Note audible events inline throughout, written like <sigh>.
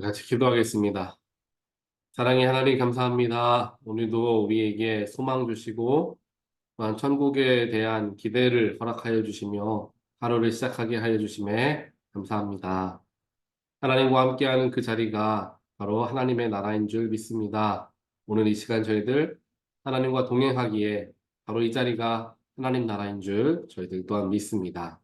같이 기도하겠습니다. 사랑의 하나님 감사합니다. 오늘도 우리에게 소망 주시고 또한 천국에 대한 기대를 허락하여 주시며 하루를 시작하게 하여 주심에 감사합니다. 하나님과 함께하는 그 자리가 바로 하나님의 나라인 줄 믿습니다. 오늘 이 시간 저희들 하나님과 동행하기에 바로 이 자리가 하나님 나라인 줄 저희들 또한 믿습니다.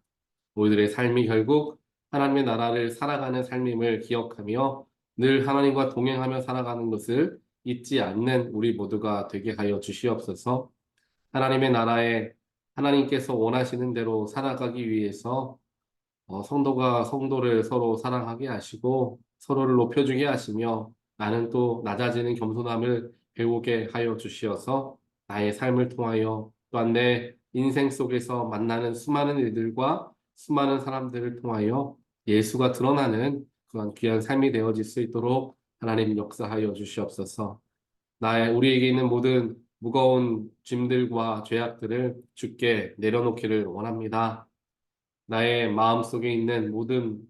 우리들의 삶이 결국 하나님의 나라를 살아가는 삶임을 기억하며 늘 하나님과 동행하며 살아가는 것을 잊지 않는 우리 모두가 되게 하여 주시옵소서. 하나님의 나라에 하나님께서 원하시는 대로 살아가기 위해서 어, 성도가 성도를 서로 사랑하게 하시고 서로를 높여주게 하시며 나는 또 낮아지는 겸손함을 배우게 하여 주시어서 나의 삶을 통하여 또한 내 인생 속에서 만나는 수많은 일들과 수많은 사람들을 통하여 예수가 드러나는 그런 귀한 삶이 되어질 수 있도록 하나님 역사하여 주시옵소서. 나의 우리에게 있는 모든 무거운 짐들과 죄악들을 주께 내려놓기를 원합니다. 나의 마음속에 있는 모든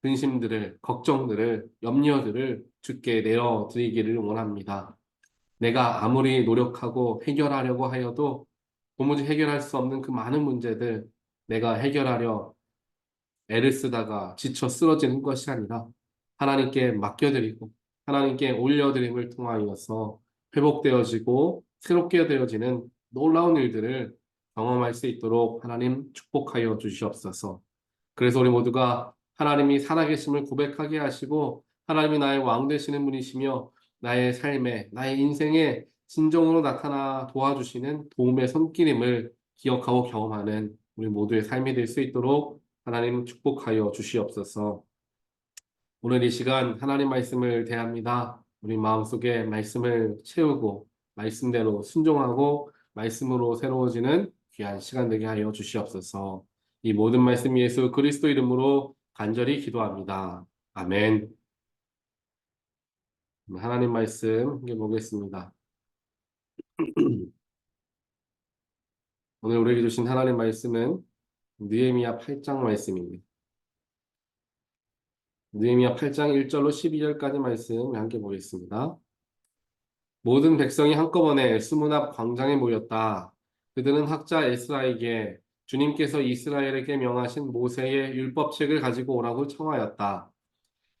근심들을, 걱정들을, 염려들을 주께 내려드리기를 원합니다. 내가 아무리 노력하고 해결하려고 하여도 도무지 해결할 수 없는 그 많은 문제들 내가 해결하려 애를 쓰다가 지쳐 쓰러지는 것이 아니라 하나님께 맡겨드리고 하나님께 올려드림을 통하여서 회복되어지고 새롭게 되어지는 놀라운 일들을 경험할 수 있도록 하나님 축복하여 주시옵소서. 그래서 우리 모두가 하나님이 살아계심을 고백하게 하시고 하나님이 나의 왕 되시는 분이시며 나의 삶에 나의 인생에 진정으로 나타나 도와주시는 도움의 손길임을 기억하고 경험하는 우리 모두의 삶이 될 수 있도록 하나님 축복하여 주시옵소서. 오늘 이 시간 하나님 말씀을 대합니다. 우리 마음속에 말씀을 채우고 말씀대로 순종하고 말씀으로 새로워지는 귀한 시간 되게 하여 주시옵소서. 이 모든 말씀 예수 그리스도 이름으로 간절히 기도합니다. 아멘. 하나님 말씀 함께 보겠습니다. <clears throat> 오늘 우리에게 주신 하나님 말씀은 느헤미야 8장 말씀입니다. 느헤미야 8장 1절로 12절까지 말씀 함께 보겠습니다. 모든 백성이 한꺼번에 수문 앞 광장에 모였다. 그들은 학자 에스라에게 주님께서 이스라엘에게 명하신 모세의 율법책을 가지고 오라고 청하였다.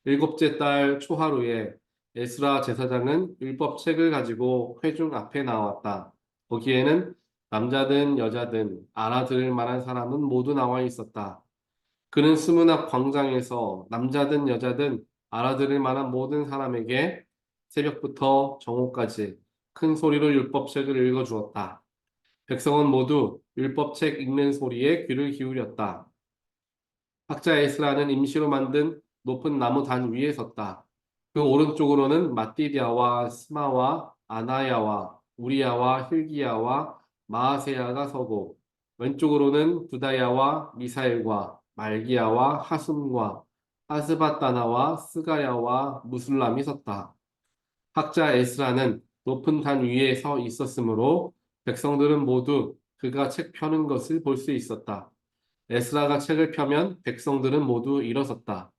일곱째 달 초하루에 에스라 제사장은 율법책을 가지고 회중 앞에 나왔다. 거기에는 남자든 여자든 알아들을 만한 사람은 모두 나와 있었다. 그는 수문 앞 광장에서 남자든 여자든 알아들을 만한 모든 사람에게 새벽부터 정오까지 큰 소리로 율법책을 읽어 주었다. 백성은 모두 율법책 읽는 소리에 귀를 기울였다. 학자 에스라는 임시로 만든 높은 나무 단 위에 섰다. 그 오른쪽으로는 마띠디아와 스마와 아나야와 우리야와 힐기야와 마아세야가 서고 왼쪽으로는 부다야와 미사엘과 말기야와 하숨과 아스바다나와 스가야와 무술람이 섰다. 학자 에스라는 높은 단 위에 서 있었으므로 백성들은 모두 그가 책 펴는 것을 볼 수 있었다. 에스라가 책을 펴면 백성들은 모두 일어섰다.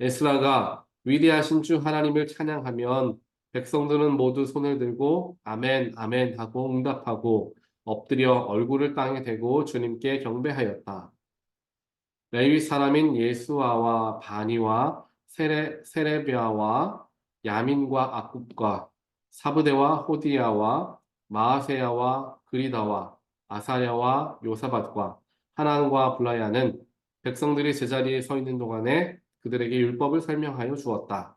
에스라가 위대하신 주 하나님을 찬양하면 백성들은 모두 손을 들고 아멘 아멘 하고 응답하고 엎드려 얼굴을 땅에 대고 주님께 경배하였다. 레위 사람인 예수아와 바니와 세레, 세레비아와 야민과 아굽과 사부대와 호디야와 마아세야와 그리다와 아사랴와 요사밭과 하난과 블라야는 백성들이 제자리에 서 있는 동안에 그들에게 율법을 설명하여 주었다.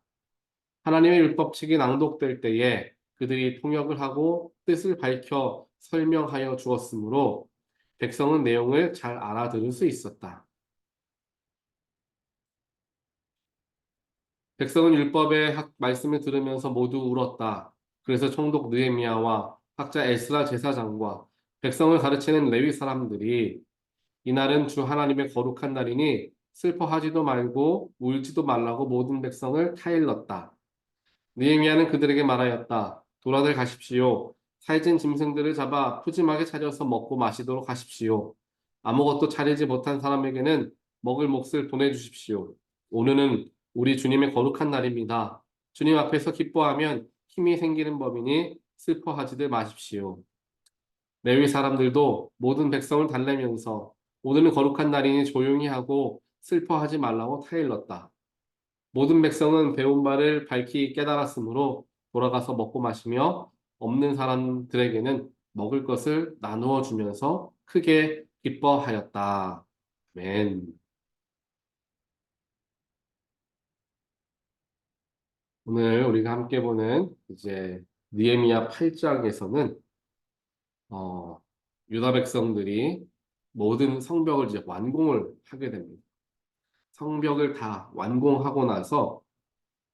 하나님의 율법책이 낭독될 때에 그들이 통역을 하고 뜻을 밝혀 설명하여 주었으므로 백성은 내용을 잘 알아들을 수 있었다. 백성은 율법의 학- 말씀을 들으면서 모두 울었다. 그래서 총독 느헤미야와 학자 에스라 제사장과 백성을 가르치는 레위 사람들이 이날은 주 하나님의 거룩한 날이니 슬퍼하지도 말고 울지도 말라고 모든 백성을 타일렀다. 느헤미야는 그들에게 말하였다. 돌아들 가십시오. 살찐 짐승들을 잡아 푸짐하게 차려서 먹고 마시도록 하십시오. 아무것도 차리지 못한 사람에게는 먹을 몫을 보내주십시오. 오늘은 우리 주님의 거룩한 날입니다. 주님 앞에서 기뻐하면 힘이 생기는 법이니 슬퍼하지들 마십시오. 레위 사람들도 모든 백성을 달래면서 오늘은 거룩한 날이니 조용히 하고 슬퍼하지 말라고 타일렀다. 모든 백성은 배운 바를 밝히 깨달았으므로 돌아가서 먹고 마시며 없는 사람들에게는 먹을 것을 나누어 주면서 크게 기뻐하였다. 맨. 오늘 우리가 함께 보는 이제 느헤미야 8장에서는 어, 유다 백성들이 모든 성벽을 이제 완공을 하게 됩니다. 성벽을 다 완공하고 나서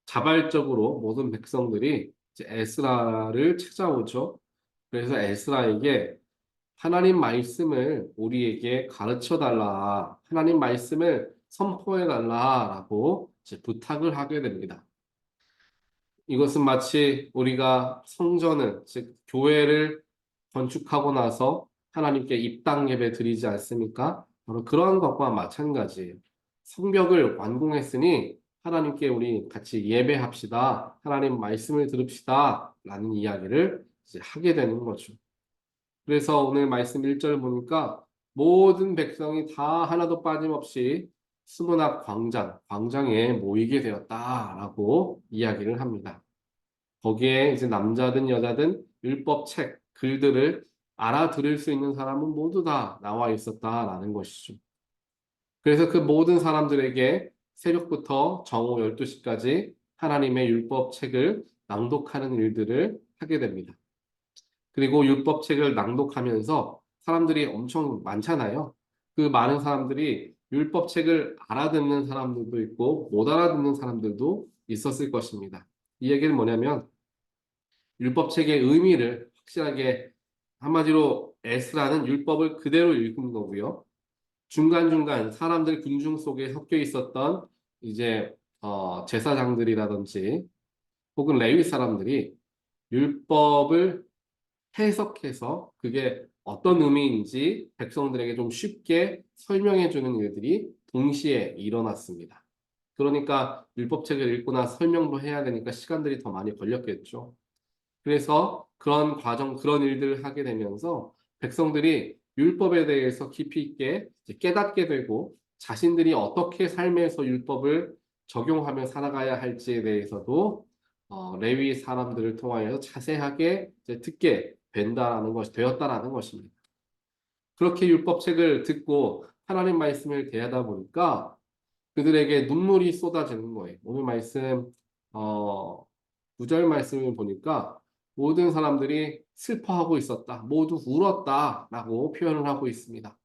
자발적으로 모든 백성들이 이제 에스라를 찾아오죠. 그래서 에스라에게 하나님 말씀을 우리에게 가르쳐 달라. 하나님 말씀을 선포해 달라라고 부탁을 하게 됩니다. 이것은 마치 우리가 성전을 즉 교회를 건축하고 나서 하나님께 입당 예배 드리지 않습니까? 바로 그러한 것과 마찬가지예요. 성벽을 완공했으니 하나님께 우리 같이 예배합시다. 하나님 말씀을 들읍시다. 라는 이야기를 하게 되는 거죠. 그래서 오늘 말씀 1절 보니까 모든 백성이 다 하나도 빠짐없이 스문학 광장, 광장에 모이게 되었다라고 이야기를 합니다. 거기에 이제 남자든 여자든 율법 책, 글들을 알아들을 수 있는 사람은 모두 다 나와 있었다라는 것이죠. 그래서 그 모든 사람들에게 새벽부터 정오 12시까지 하나님의 율법 책을 낭독하는 일들을 하게 됩니다. 그리고 율법 책을 낭독하면서 사람들이 엄청 많잖아요. 그 많은 사람들이 율법 책을 알아듣는 사람들도 있고 못 알아듣는 사람들도 있었을 것입니다. 이 얘기는 뭐냐면 율법 책의 의미를 확실하게 한마디로 에스라는 율법을 그대로 읽은 거고요. 중간중간 사람들 군중 속에 섞여 있었던 이제 어, 제사장들이라든지 혹은 레위 사람들이 율법을 해석해서 그게 어떤 의미인지 백성들에게 좀 쉽게 설명해 주는 일들이 동시에 일어났습니다. 그러니까 율법책을 읽고 나서 설명도 해야 되니까 시간들이 더 많이 걸렸겠죠. 그래서 그런 과정, 그런 일들을 하게 되면서 백성들이 율법에 대해서 깊이 있게 깨닫게 되고 자신들이 어떻게 삶에서 율법을 적용하며 살아가야 할지에 대해서도 어, 레위 사람들을 통하여서 자세하게 듣게 된다라는 것이 되었다라는 것입니다. 그렇게 율법책을 듣고 하나님 말씀을 대하다 보니까 그들에게 눈물이 쏟아지는 거예요. 오늘 말씀 어, 9절 말씀을 보니까 모든 사람들이 슬퍼하고 있었다. 모두 울었다 라고 표현을 하고 있습니다.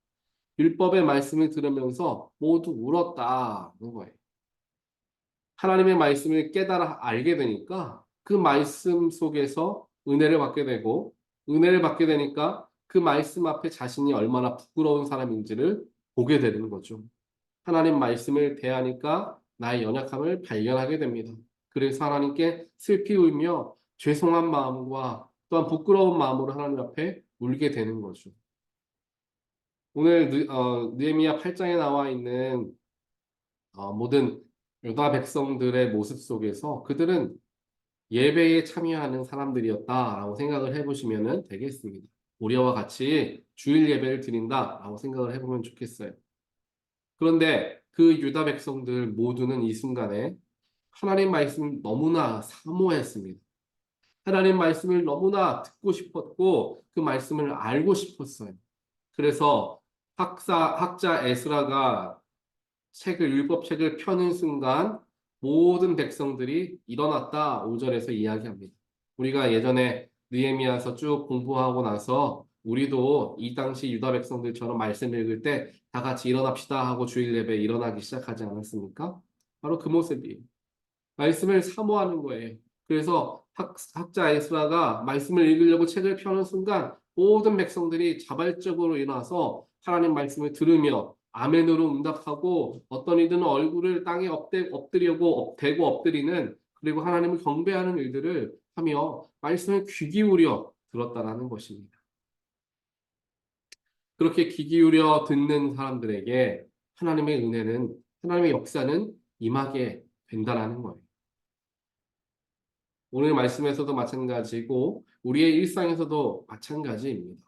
율법의 말씀을 들으면서 모두 울었다는 거예요. 하나님의 말씀을 깨달아 알게 되니까 그 말씀 속에서 은혜를 받게 되고 은혜를 받게 되니까 그 말씀 앞에 자신이 얼마나 부끄러운 사람인지를 보게 되는 거죠. 하나님 말씀을 대하니까 나의 연약함을 발견하게 됩니다. 그래서 하나님께 슬피 울며 죄송한 마음과 또한 부끄러운 마음으로 하나님 앞에 울게 되는 거죠. 오늘 느, 어, 느헤미야 8장에 나와 있는 어, 모든 유다 백성들의 모습 속에서 그들은 예배에 참여하는 사람들이었다라고 생각을 해보시면 되겠습니다. 우리와 같이 주일 예배를 드린다라고 생각을 해보면 좋겠어요. 그런데 그 유다 백성들 모두는 이 순간에 하나님 말씀 너무나 사모했습니다. 하나님 말씀을 너무나 듣고 싶었고 그 말씀을 알고 싶었어요. 그래서 학사 학자 에스라가 책을 율법책을 펴는 순간 모든 백성들이 일어났다 5절에서 이야기합니다. 우리가 예전에 느헤미야서 쭉 공부하고 나서 우리도 이 당시 유다 백성들처럼 말씀 읽을 때 다 같이 일어납시다 하고 주일 예배 일어나기 시작하지 않았습니까? 바로 그 모습이에요. 말씀을 사모하는 거예요. 그래서 학, 학자 에스라가 말씀을 읽으려고 책을 펴는 순간 모든 백성들이 자발적으로 일어나서 하나님 말씀을 들으며 아멘으로 응답하고 어떤 이들은 얼굴을 땅에 엎대, 엎드리고 대고 엎드리는 그리고 하나님을 경배하는 일들을 하며 말씀을 귀 기울여 들었다라는 것입니다. 그렇게 귀 기울여 듣는 사람들에게 하나님의 은혜는 하나님의 역사는 임하게 된다라는 거예요. 오늘 말씀에서도 마찬가지고 우리의 일상에서도 마찬가지입니다.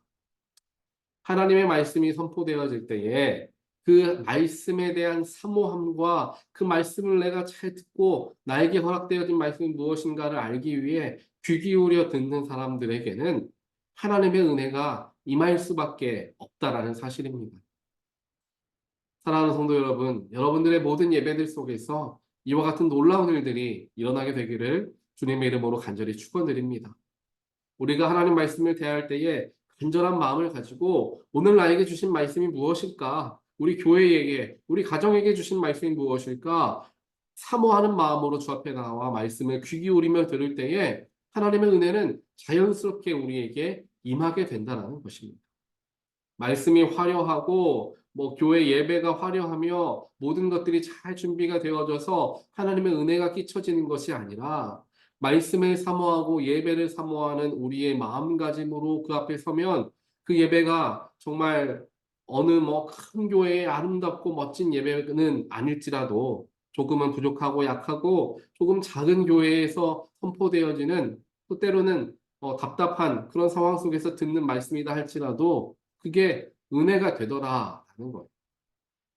하나님의 말씀이 선포되어질 때에 그 말씀에 대한 사모함과 그 말씀을 내가 잘 듣고 나에게 허락되어진 말씀이 무엇인가를 알기 위해 귀 기울여 듣는 사람들에게는 하나님의 은혜가 임할 수밖에 없다라는 사실입니다. 사랑하는 성도 여러분, 여러분들의 모든 예배들 속에서 이와 같은 놀라운 일들이 일어나게 되기를 주님의 이름으로 간절히 축원드립니다. 우리가 하나님 말씀을 대할 때에 간절한 마음을 가지고 오늘 나에게 주신 말씀이 무엇일까? 우리 교회에게, 우리 가정에게 주신 말씀이 무엇일까? 사모하는 마음으로 주 앞에 나와 말씀을 귀 기울이며 들을 때에 하나님의 은혜는 자연스럽게 우리에게 임하게 된다는 것입니다. 말씀이 화려하고 뭐 교회 예배가 화려하며 모든 것들이 잘 준비가 되어져서 하나님의 은혜가 끼쳐지는 것이 아니라 말씀을 사모하고 예배를 사모하는 우리의 마음가짐으로 그 앞에 서면 그 예배가 정말 어느 뭐 큰 교회의 아름답고 멋진 예배는 아닐지라도 조금은 부족하고 약하고 조금 작은 교회에서 선포되어지는 또 때로는 어, 답답한 그런 상황 속에서 듣는 말씀이다 할지라도 그게 은혜가 되더라라는 거예요.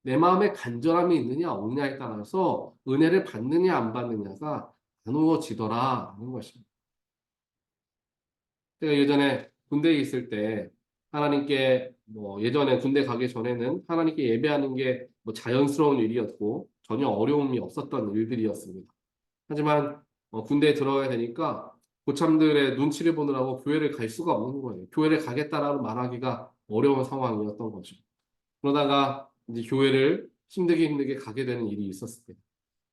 내 마음에 간절함이 있느냐 없느냐에 따라서 은혜를 받느냐 안 받느냐가 나누어지더라라는 것입니다. 제가 예전에 군대에 있을 때 하나님께 뭐 예전에 군대 가기 전에는 하나님께 예배하는 게 뭐 자연스러운 일이었고 전혀 어려움이 없었던 일들이었습니다. 하지만 어, 군대에 들어가야 되니까 고참들의 눈치를 보느라고 교회를 갈 수가 없는 거예요. 교회를 가겠다라고 말하기가 어려운 상황이었던 거죠. 그러다가 이제 교회를 힘들게 힘들게 가게 되는 일이 있었습니다.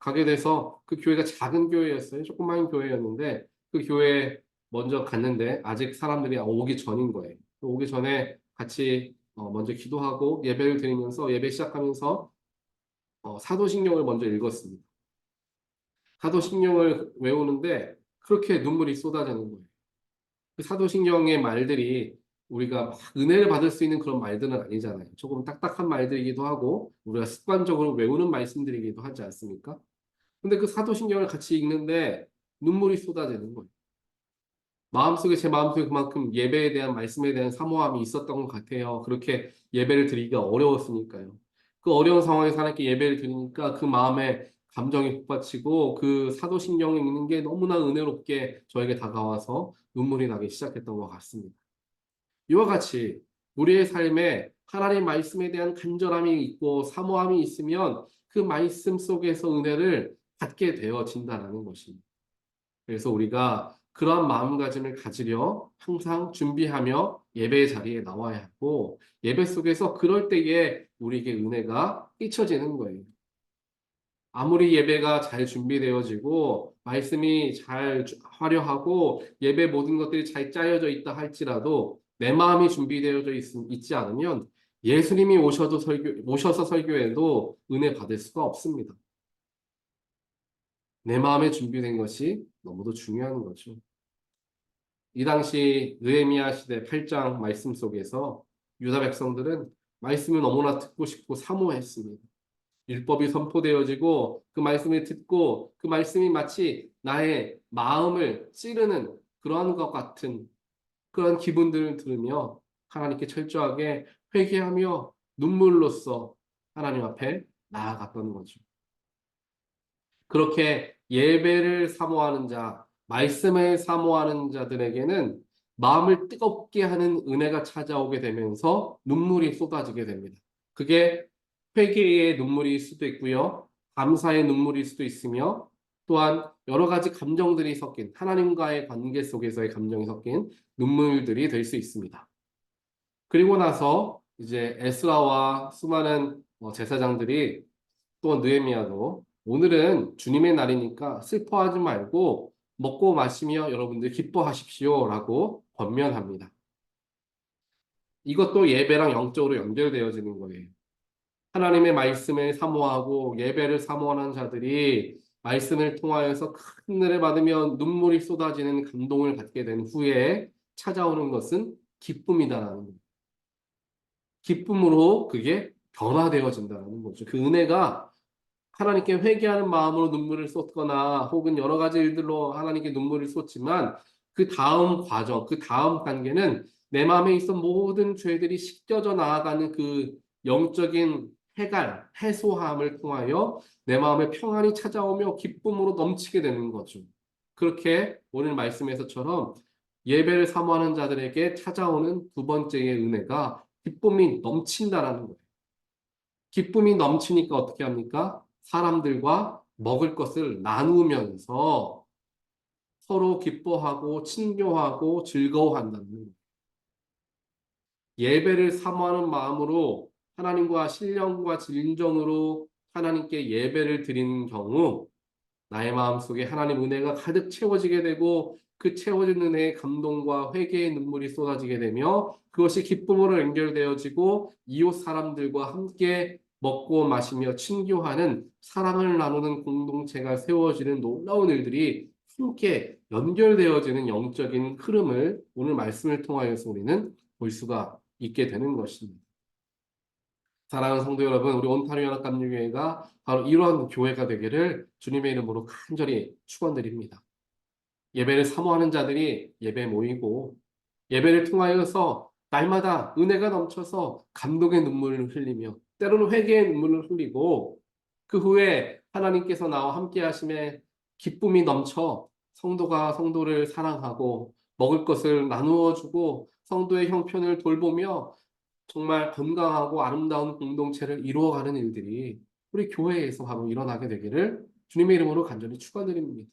가게 돼서 그 교회가 작은 교회였어요. 조그마한 교회였는데 그 교회에 먼저 갔는데 아직 사람들이 오기 전인 거예요. 오기 전에 같이 어, 먼저 기도하고 예배를 드리면서 예배 시작하면서 어, 사도신경을 먼저 읽었습니다. 사도신경을 외우는데 그렇게 눈물이 쏟아지는 거예요. 그 사도신경의 말들이 우리가 막 은혜를 받을 수 있는 그런 말들은 아니잖아요. 조금 딱딱한 말들이기도 하고 우리가 습관적으로 외우는 말씀들이기도 하지 않습니까? 근데 그 사도신경을 같이 읽는데 눈물이 쏟아지는 거예요. 마음속에 제 마음속에 그만큼 예배에 대한 말씀에 대한 사모함이 있었던 것 같아요. 그렇게 예배를 드리기가 어려웠으니까요. 그 어려운 상황에서 하나님께 예배를 드리니까 그 마음에 감정이 북받치고 그 사도신경에 있는 게 너무나 은혜롭게 저에게 다가와서 눈물이 나기 시작했던 것 같습니다. 이와 같이 우리의 삶에 하나님 말씀에 대한 간절함이 있고 사모함이 있으면 그 말씀 속에서 은혜를 받게 되어진다는 것입니다. 그래서 우리가 그러한 마음가짐을 가지려 항상 준비하며 예배 자리에 나와야 하고 예배 속에서 그럴 때에 우리에게 은혜가 끼쳐지는 거예요. 아무리 예배가 잘 준비되어지고 말씀이 잘 화려하고 예배 모든 것들이 잘 짜여져 있다 할지라도 내 마음이 준비되어져 있, 있지 않으면 예수님이 오셔도 설교, 오셔서 설교해도 은혜 받을 수가 없습니다. 내 마음에 준비된 것이 너무도 중요한 거죠. 이 당시 느헤미야 시대 8장 말씀 속에서 유다 백성들은 말씀을 너무나 듣고 싶고 사모했습니다. 율법이 선포되어지고 그 말씀을 듣고 그 말씀이 마치 나의 마음을 찌르는 그러한 것 같은 그런 기분들을 들으며 하나님께 철저하게 회개하며 눈물로써 하나님 앞에 나아갔던 거죠. 그렇게 예배를 사모하는 자, 말씀을 사모하는 자들에게는 마음을 뜨겁게 하는 은혜가 찾아오게 되면서 눈물이 쏟아지게 됩니다. 그게 회개의 눈물일 수도 있고요. 감사의 눈물일 수도 있으며 또한 여러 가지 감정들이 섞인 하나님과의 관계 속에서의 감정이 섞인 눈물들이 될 수 있습니다. 그리고 나서 이제 에스라와 수많은 어, 제사장들이 또 느헤미야도 오늘은 주님의 날이니까 슬퍼하지 말고 먹고 마시며 여러분들 기뻐하십시오 라고 권면합니다. 이것도 예배랑 영적으로 연결되어지는 거예요. 하나님의 말씀을 사모하고 예배를 사모하는 자들이 말씀을 통하여서 큰 은혜를 받으며 눈물이 쏟아지는 감동을 받게 된 후에 찾아오는 것은 기쁨이다라는 거예요. 기쁨으로 그게 변화되어진다는 거죠. 그 은혜가 하나님께 회개하는 마음으로 눈물을 쏟거나 혹은 여러 가지 일들로 하나님께 눈물을 쏟지만 그 다음 과정, 그 다음 단계는 내 마음에 있던 모든 죄들이 씻겨져 나아가는 그 영적인 해갈, 해소함을 통하여 내 마음에 평안이 찾아오며 기쁨으로 넘치게 되는 거죠. 그렇게 오늘 말씀에서처럼 예배를 사모하는 자들에게 찾아오는 두 번째의 은혜가 기쁨이 넘친다라는 거예요. 기쁨이 넘치니까 어떻게 합니까? 사람들과 먹을 것을 나누면서 서로 기뻐하고 친교하고 즐거워한다는. 예배를 사모하는 마음으로 하나님과 신령과 진정으로 하나님께 예배를 드리는 경우 나의 마음속에 하나님 은혜가 가득 채워지게 되고 그 채워진 은혜의 감동과 회개의 눈물이 쏟아지게 되며 그것이 기쁨으로 연결되어지고 이웃 사람들과 함께 먹고 마시며 친교하는 사랑을 나누는 공동체가 세워지는 놀라운 일들이 함께 연결되어지는 영적인 흐름을 오늘 말씀을 통하여서 우리는 볼 수가 있게 되는 것입니다. 사랑하는 성도 여러분, 우리 온타리오 연합감리교회가 바로 이러한 교회가 되기를 주님의 이름으로 간절히 축원드립니다. 예배를 사모하는 자들이 예배 모이고 예배를 통하여서 날마다 은혜가 넘쳐서 감동의 눈물을 흘리며 때로는 회개의 눈물을 흘리고 그 후에 하나님께서 나와 함께 하심에 기쁨이 넘쳐 성도가 성도를 사랑하고 먹을 것을 나누어 주고 성도의 형편을 돌보며 정말 건강하고 아름다운 공동체를 이루어가는 일들이 우리 교회에서 바로 일어나게 되기를 주님의 이름으로 간절히 축원드립니다.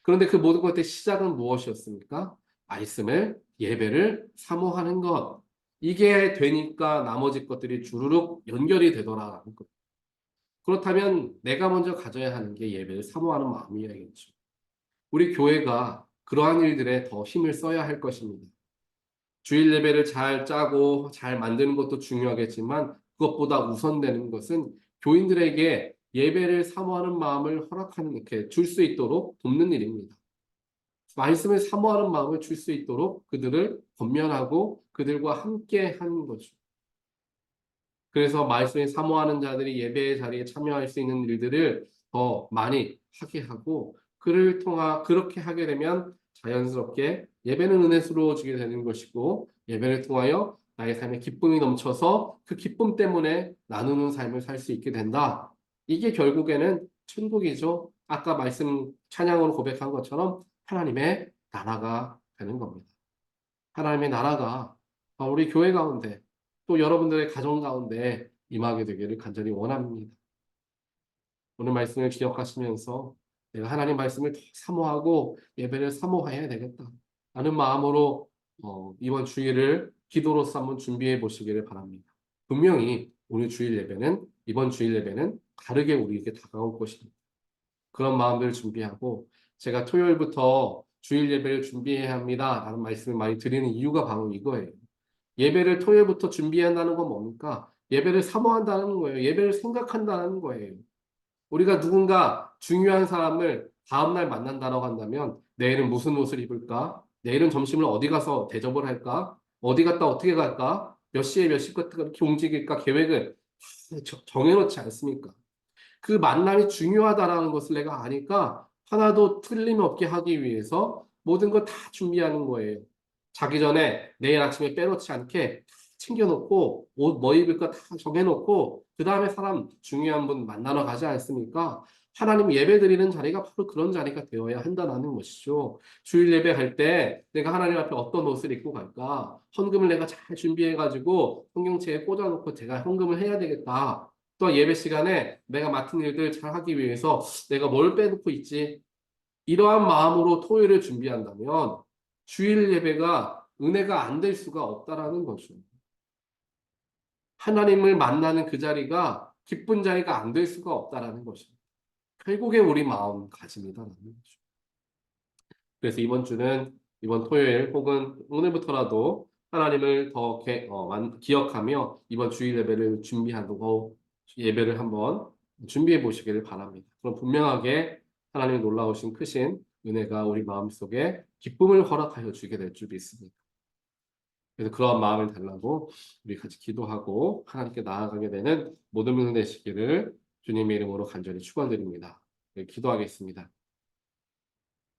그런데 그 모든 것의 시작은 무엇이었습니까? 말씀을 예배를 사모하는 것. 이게 되니까 나머지 것들이 주르륵 연결이 되더라라는 것. 그렇다면 내가 먼저 가져야 하는 게 예배를 사모하는 마음이어야겠죠. 우리 교회가 그러한 일들에 더 힘을 써야 할 것입니다. 주일 예배를 잘 짜고 잘 만드는 것도 중요하겠지만 그것보다 우선되는 것은 교인들에게 예배를 사모하는 마음을 허락하는 이렇게 줄 수 있도록 돕는 일입니다. 말씀을 사모하는 마음을 줄 수 있도록 그들을 권면하고 그들과 함께 하는 거죠. 그래서 말씀을 사모하는 자들이 예배의 자리에 참여할 수 있는 일들을 더 많이 하게 하고 그를 통하 그렇게 하게 되면 자연스럽게 예배는 은혜스러워지게 되는 것이고 예배를 통하여 나의 삶에 기쁨이 넘쳐서 그 기쁨 때문에 나누는 삶을 살 수 있게 된다. 이게 결국에는 천국이죠. 아까 말씀 찬양으로 고백한 것처럼 하나님의 나라가 되는 겁니다. 하나님의 나라가 우리 교회 가운데 또 여러분들의 가정 가운데 임하게 되기를 간절히 원합니다. 오늘 말씀을 기억하시면서 내가 하나님 말씀을 더 사모하고 예배를 사모해야 되겠다. 라는 마음으로 어, 이번 주일을 기도로서 한번 준비해 보시기를 바랍니다. 분명히 오늘 주일 예배는 이번 주일 예배는 다르게 우리에게 다가올 것입니다. 그런 마음들을 준비하고 제가 토요일부터 주일 예배를 준비해야 합니다. 라는 말씀을 많이 드리는 이유가 바로 이거예요. 예배를 토요일부터 준비한다는 건 뭡니까? 예배를 사모한다는 거예요. 예배를 생각한다는 거예요. 우리가 누군가 중요한 사람을 다음날 만난다고 한다면 내일은 무슨 옷을 입을까? 내일은 점심을 어디 가서 대접을 할까? 어디 갔다 어떻게 갈까? 몇 시에 몇 시부터 이렇게 움직일까? 계획을 정해놓지 않습니까? 그 만남이 중요하다라는 것을 내가 아니까 하나도 틀림없게 하기 위해서 모든 걸 다 준비하는 거예요. 자기 전에 내일 아침에 빼놓지 않게 챙겨놓고 옷 뭐 입을까 다 정해놓고 그 다음에 사람 중요한 분 만나러 가지 않습니까? 하나님 예배 드리는 자리가 바로 그런 자리가 되어야 한다는 것이죠. 주일 예배 갈때 내가 하나님 앞에 어떤 옷을 입고 갈까? 헌금을 내가 잘 준비해가지고 성경책에 꽂아놓고 제가 헌금을 해야 되겠다. 또 예배 시간에 내가 맡은 일들 잘 하기 위해서 내가 뭘 빼놓고 있지? 이러한 마음으로 토요일을 준비한다면 주일 예배가 은혜가 안 될 수가 없다라는 거죠. 하나님을 만나는 그 자리가 기쁜 자리가 안 될 수가 없다라는 것입니다. 결국에 우리 마음가짐이다라는 거죠. 그래서 이번 주는 이번 토요일 혹은 오늘부터라도 하나님을 더 개, 어, 만, 기억하며 이번 주일 예배를 준비하고 예배를 한번 준비해 보시기를 바랍니다. 그럼 분명하게 하나님의 놀라우신 크신 은혜가 우리 마음속에 기쁨을 허락하여 주게 될 줄 믿습니다. 그래서 그러한 마음을 달라고 우리 같이 기도하고 하나님께 나아가게 되는 모든 분들 되시기를 주님의 이름으로 간절히 축원드립니다. 네, 기도하겠습니다.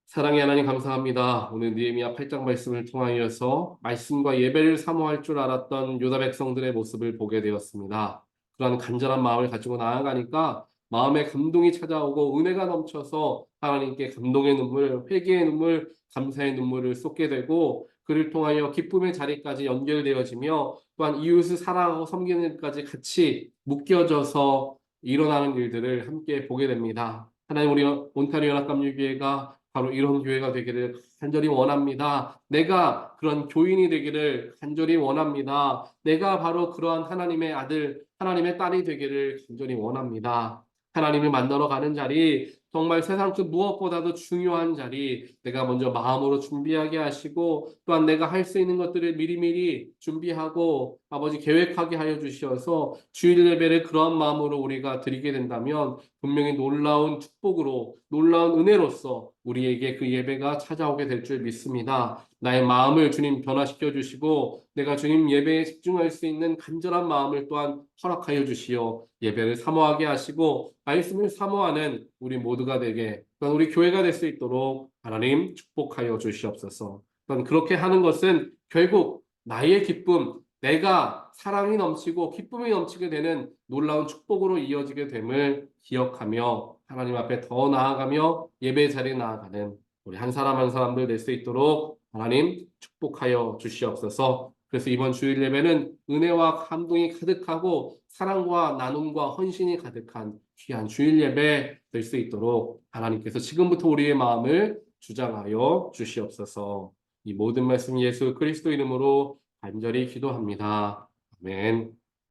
사랑의 하나님 감사합니다. 오늘 느헤미야 8장 말씀을 통하여서 말씀과 예배를 사모할 줄 알았던 유다 백성들의 모습을 보게 되었습니다. 그러한 간절한 마음을 가지고 나아가니까 마음에 감동이 찾아오고 은혜가 넘쳐서 하나님께 감동의 눈물, 회개의 눈물, 감사의 눈물을 쏟게 되고 그를 통하여 기쁨의 자리까지 연결되어지며 또한 이웃을 사랑하고 섬기는 일까지 같이 묶여져서 일어나는 일들을 함께 보게 됩니다. 하나님 우리 온타리오 연합감리교회가 바로 이런 교회가 되기를 간절히 원합니다. 내가 그런 교인이 되기를 간절히 원합니다. 내가 바로 그러한 하나님의 아들, 하나님의 딸이 되기를 간절히 원합니다. 하나님을 만나러 가는 자리, 정말 세상 그 무엇보다도 중요한 자리, 내가 먼저 마음으로 준비하게 하시고, 또한 내가 할 수 있는 것들을 미리미리 준비하고, 아버지 계획하게 하여 주시어서 주일 예배를 그러한 마음으로 우리가 드리게 된다면, 분명히 놀라운 축복으로, 놀라운 은혜로서 우리에게 그 예배가 찾아오게 될 줄 믿습니다. 나의 마음을 주님 변화시켜 주시고, 내가 주님 예배에 집중할 수 있는 간절한 마음을 또한 허락하여 주시어 예배를 사모하게 하시고, 말씀을 사모하는 우리 모두가 되게, 또한 우리 교회가 될 수 있도록 하나님 축복하여 주시옵소서. 또한 그렇게 하는 것은 결국 나의 기쁨, 내가 사랑이 넘치고 기쁨이 넘치게 되는 놀라운 축복으로 이어지게 됨을 기억하며 하나님 앞에 더 나아가며 예배 자리에 나아가는 우리 한 사람 한 사람들 될 수 있도록 하나님 축복하여 주시옵소서. 그래서 이번 주일 예배는 은혜와 감동이 가득하고 사랑과 나눔과 헌신이 가득한 귀한 주일 예배 될 수 있도록 하나님께서 지금부터 우리의 마음을 주장하여 주시옵소서. 이 모든 말씀 예수 그리스도 이름으로 간절히 기도합니다. 아멘.